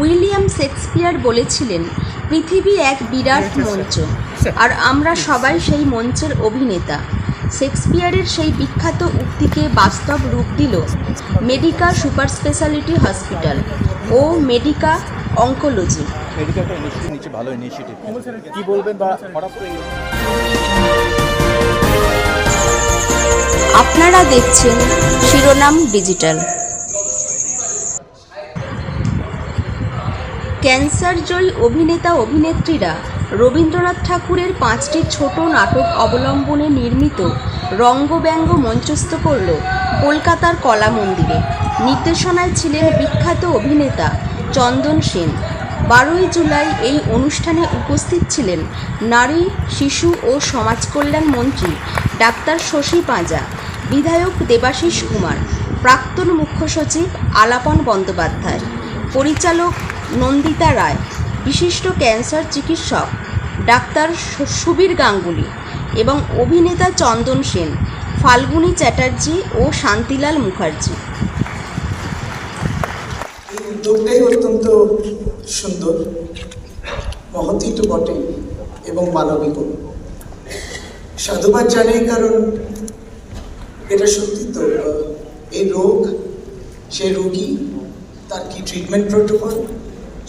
William Shakespeare বলেছিলেন পৃথিবী এক বিরাট মঞ্চ। আর আমরা সবাই সেই মঞ্চের অভিনেতা। শেক্সপিয়ারের সেই বিখ্যাত উক্তিকে বাস্তব রূপ দিল মেডিকা সুপার স্পেশালিটি হসপিটাল ও মেডিকা অঙ্কোলজি। ভালো ইনিশিয়েটিভ কি বলবেন বা আপনারা দেখছেন শিরোনাম ডিজিটাল। ক্যান্সারজয়ী অভিনেতা অভিনেত্রীরা রবীন্দ্রনাথ ঠাকুরের পাঁচটি ছোট নাটক অবলম্বনে নির্মিত রঙ্গব্যঙ্গ মঞ্চস্থ করল কলকাতার কলা মন্দিরে। নির্দেশনায় ছিলেন বিখ্যাত অভিনেতা চন্দন সেন। বারোই জুলাই এই অনুষ্ঠানে উপস্থিত ছিলেন নারী, শিশু ও সমাজ কল্যাণ মন্ত্রী ডাক্তার শশী পাঁজা, বিধায়ক দেবাশিস কুমার, প্রাক্তন মুখ্য সচিব আলাপন বন্দ্যোপাধ্যায়, পরিচালক নন্দিতা রায়, বিশিষ্ট ক্যান্সার চিকিৎসক, ডাক্তার সুবীর গাঙ্গুলি এবং অভিনেতা চন্দন সেন, ফাল্গুনী চ্যাটার্জি ও শান্তিলাল মুখার্জি। এই উদ্যোগটাই অত্যন্ত সুন্দর। মহতি তো বটে এবং মানবিক। সাধুবাদ জানাই কারণ এটা সত্যি তো এই রোগ সে রোগী, তার কি ট্রিটমেন্ট প্রোটোকল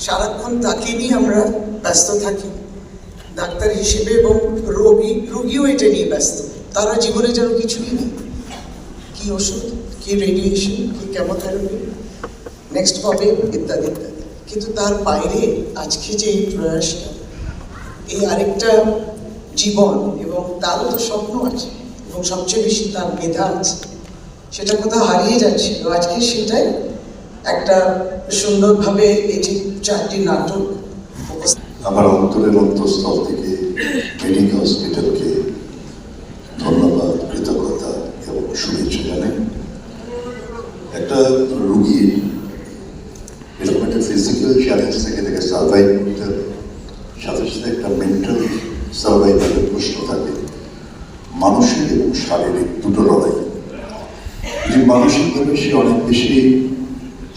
সারাক্ষণ তাকে নিয়ে আমরা ব্যস্ত থাকি। ডাক্তার হিসেবে এবং রোগী, রোগীও এটা নিয়ে ব্যস্ত। তারা জীবনে যেন কিছুই নেই কি ওষুধ, কি রেডিয়েশন কি কেমোথেরাপি নেক্সট পাবে ইত্যাদি ইত্যাদি। কিন্তু তার বাইরে আজকে যে এই প্রয়াসটা, এই আরেকটা জীবন এবং তারও তো স্বপ্ন আছে এবং সবচেয়ে বেশি তার মেধা আছে, সেটা কোথাও হারিয়ে যাচ্ছিল। আজকে সেটাই একটা সুন্দরভাবে এই যে চারটি নাটক আমার অন্তরের অন্তঃস্থল থেকে মেডিকেল হসপিটালকে ধন্যবাদ, কৃতজ্ঞতা এবং শুভেচ্ছা জানাই। একটা রুগীর এরকম একটা ফিজিক্যাল চ্যালেঞ্জ থেকে থেকে সার্ভাইভ করতে হবে। সাথে সাথে একটা মেন্টাল সার্ভাইভালের প্রশ্ন থাকে। মানসিক এবং শারীরিক দুটো লড়াই। যদি মানসিকভাবে সে অনেক বেশি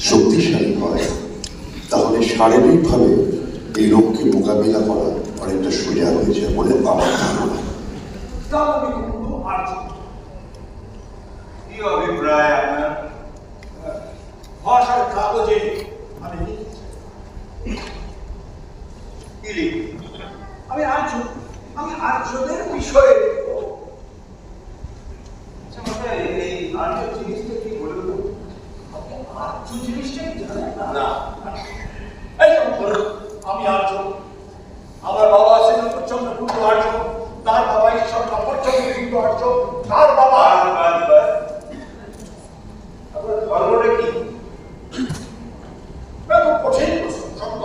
শক্তিশালী হয়, তাহলে শারীরিকভাবে এই রোগকে মোকাবিলা করা অনেকটা সোজা হয়ে যায় বলে আমার ধারণা। কাগজে আমি আর্য আমি আর্যদের বিষয়ে লিখব। আচ্ছা, মশাই, এই আর্য জিনিসটা কি বলুন তো? আপনি আর্য জিনিসটা কি জানেন না? এই যেমন ধরুন, আমি আর্য আমার বাবা ছিলেন প্রচণ্ড পূর্ব আর্য তার বাবা ঈশ্বর প্রচণ্ড পূর্ব আর্য তার বাবা আপনার ধর্মটা কি না, খুব কঠিন প্রশ্ন, শক্ত।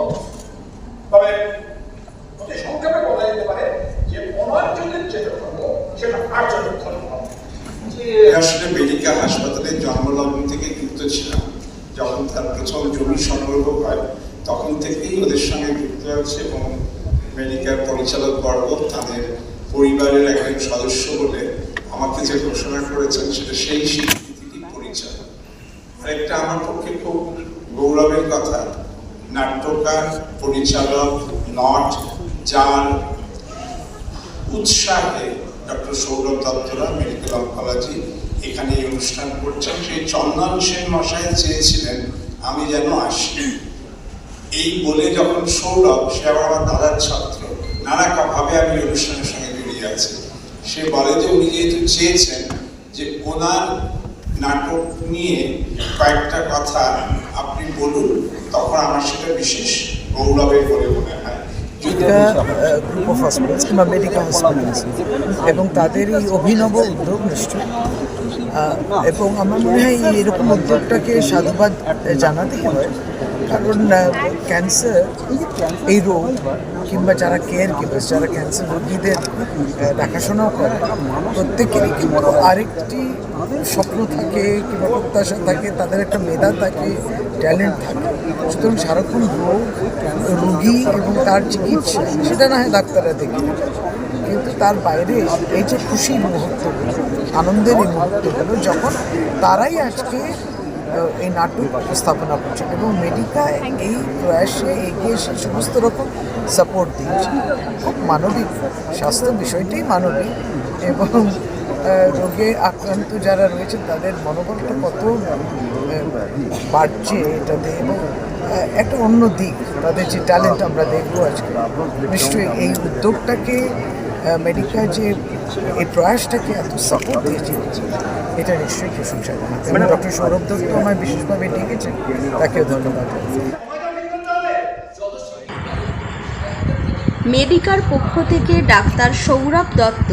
তবে অতি সংক্ষেপে বলা যেতে পারে যে অনার্যদের যে ধর্ম সেটা আর্যদের ধর্ম মেডিকেল হাসপাতালে জন্মলগ্ন থেকে যুক্ত ছিলাম। যখন তার প্রথম জমি সংগ্রহ হয়, তখন থেকেই ওদের সঙ্গে যুক্ত আছে এবং মেডিকেল পরিচালক বর্গ তাদের পরিবারের একজন সদস্য বলে আমাকে যে ঘোষণা করেছেন, সেটা সেই স্বীকৃতি থেকেই পরিচালক আরেকটা আমার পক্ষে খুব গৌরবের কথা, নাট্যকার, পরিচালক, নট, যার উৎসাহে ডক্টর সৌরভ দত্তরা মেডিকেল অঙ্কোলজি এখানে এই অনুষ্ঠান করছেন। সেই চন্দন সেন মশাই চেয়েছিলেন, আমি যেন আসি। এই বলে যখন সৌরভ, সে আবার আমার দাদার ছাত্র নানা ভাবে আমি অনুষ্ঠানের সঙ্গে জড়িয়ে আছি। সে বলে যে, উনি যেহেতু চেয়েছেন যে ওনার নাটক নিয়ে কয়েকটা কথা আপনি বলুন, তখন আমার সেটা বিশেষ গৌরবের বলে মনে হয়। এটা গ্রুপ অফ হসপিটালস কিংবা মেডিকেল হসপিটালস এবং তাদের এই অভিনব উদ্যোগ নিশ্চয় এবং আমার মনে হয় এরকম উদ্যোগটাকে সাধুবাদ জানাতে হয়। কারণ ক্যান্সার এই রোগ কিংবা যারা কেয়ার গিভার্স যারা ক্যান্সার রোগীদের দেখাশোনাও করে, প্রত্যেকেরই কিন্তু আরেকটি স্বপ্ন থাকে কিংবা প্রত্যাশা থাকে, তাদের একটা মেধা থাকে ট্যালেন্ট থাকে। সুতরাং সারাক্ষণ রোগ, রোগী এবং তার চিকিৎসা, সেটা না হয় ডাক্তাররা দেখে। কিন্তু তার বাইরে এই যে খুশির মুহূর্তগুলো, আনন্দের এই মুহূর্তগুলো, যখন তারাই আজকে এই নাটক উপস্থাপনা করছেন এবং মেডিকা এই প্রয়াসে এগিয়ে এসে সমস্ত রকম সাপোর্ট দিয়েছে। খুব মানবিক স্বাস্থ্য বিষয়টাই মানবিক এবং রোগে আক্রান্ত যারা রয়েছেন তাদের মনোবলটা কত বাড়ছে এটাতে এবং একটা অন্য দিক তাদের যে ট্যালেন্ট আমরা দেখব আজকে। নিশ্চয়ই এই উদ্যোগটাকে মেডিকা যে এই প্রয়াসটাকে এত সাপোর্ট দিয়েছে এটা নিশ্চয়ই প্রশংসা এবং ডক্টর সৌরভ দত্ত আমায় বিশেষভাবে ডেকেছেন তাকেও ধন্যবাদ মেডিকার পক্ষ থেকে ডাক্তার সৌরভ দত্ত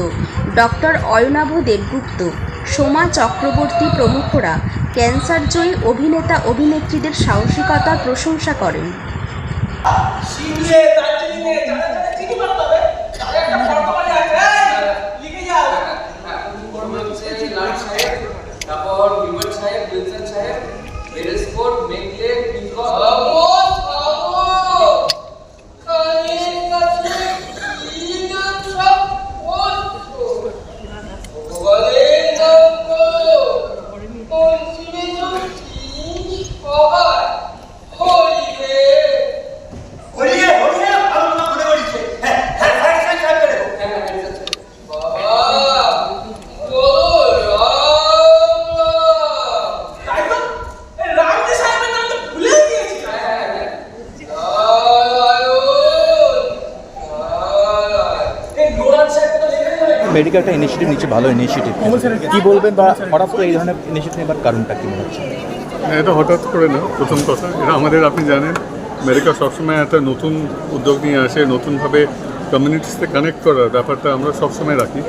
ডক্টর অয়নাভ দেবগুপ্ত সোমা চক্রবর্তী প্রমুখরা ক্যান্সারজয়ী অভিনেতা অভিনেত্রীদের সাহসিকতার প্রশংসা করেন শিমলে দার্জিলিংয়ে যারা যারা চিনি করতে হবে তাদের একটা বর্তমানে আছে এই, লিখে যাও তারপর বিমল সাহেব বিলসন সাহেব বেরেসপোর্ট মেঘলে পিকক হরিয়ে হরিয়ে ভালো না মনে করিছে হ্যাঁ হ্যাঁ হ্যাঁ হ্যাঁ হ্যাঁ করে তাই তো এই রামজি সাহেবের নাম তো ভুলে গিয়েছি এই নোরান সাহেব তো লেখা যাবে মেডিকেল একটা ইনিশিয়েটিভ নিচ্ছে। ভালো ইনিশিয়েটিভ কি বলবেন বা হঠাৎ করে এই ধরনের ইনিশিয়েটিভ নেবার কারণটা কি মনে হচ্ছে? হ্যাঁ, এটা হঠাৎ করে না প্রথম কথা। এটা আমাদের আপনি জানেন আমেরিকা সবসময় একটা নতুন উদ্যোগ নিয়ে আসে নতুনভাবে কমিউনিটির সাথে কানেক্ট করার ব্যাপারটা আমরা সবসময় রাখি।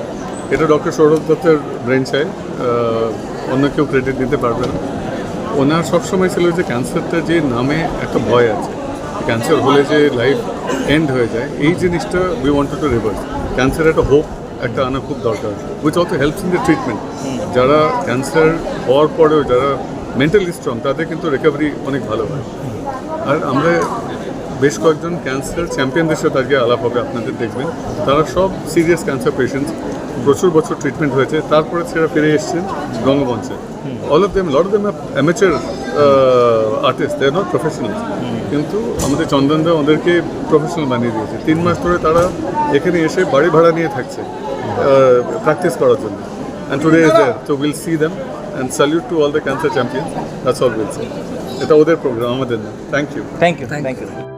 এটা ডক্টর সৌরভ দত্তের ব্রেন চাইল্ড অন্য কেউ ক্রেডিট দিতে পারবে না। ওনার সবসময় ছিল যে ক্যান্সারটা যে নামে একটা ভয় আছে। ক্যান্সার হলে যে লাইফ এন্ড হয়ে যায় এই জিনিসটা we wanted to reverse cancer একটা হোপ একটা আনা খুব দরকার which also helps in the treatment যারা ক্যান্সার হওয়ার পরেও যারা মেন্টালি স্ট্রং তাদের কিন্তু রিকভারি অনেক ভালো হয়। আর আমরা বেশ কয়েকজন ক্যান্সার চ্যাম্পিয়নদের সাথে আজকে আলাপ হবে, আপনাদের দেখবেন। তারা সব সিরিয়াস ক্যান্সার পেশেন্টস প্রচুর বছর ট্রিটমেন্ট হয়েছে, তারপরে সেটা ফিরে এসছেন রঙ্গমঞ্চে all of them lot of them amateur artist they not professional কিন্তু আমাদের চন্দনদা ওদেরকে প্রফেশনাল বানিয়ে দিয়েছে। তিন মাস ধরে তারা এখানে এসে বাড়ি ভাড়া নিয়ে থাকছে। প্র্যাকটিস করার জন্য অ্যান্ড টুডে ইজ দেয়ার তো will see them and salute to all the cancer champion that's all will see এটা ওদের প্রোগ্রাম আমাদের না thank you thank you thank you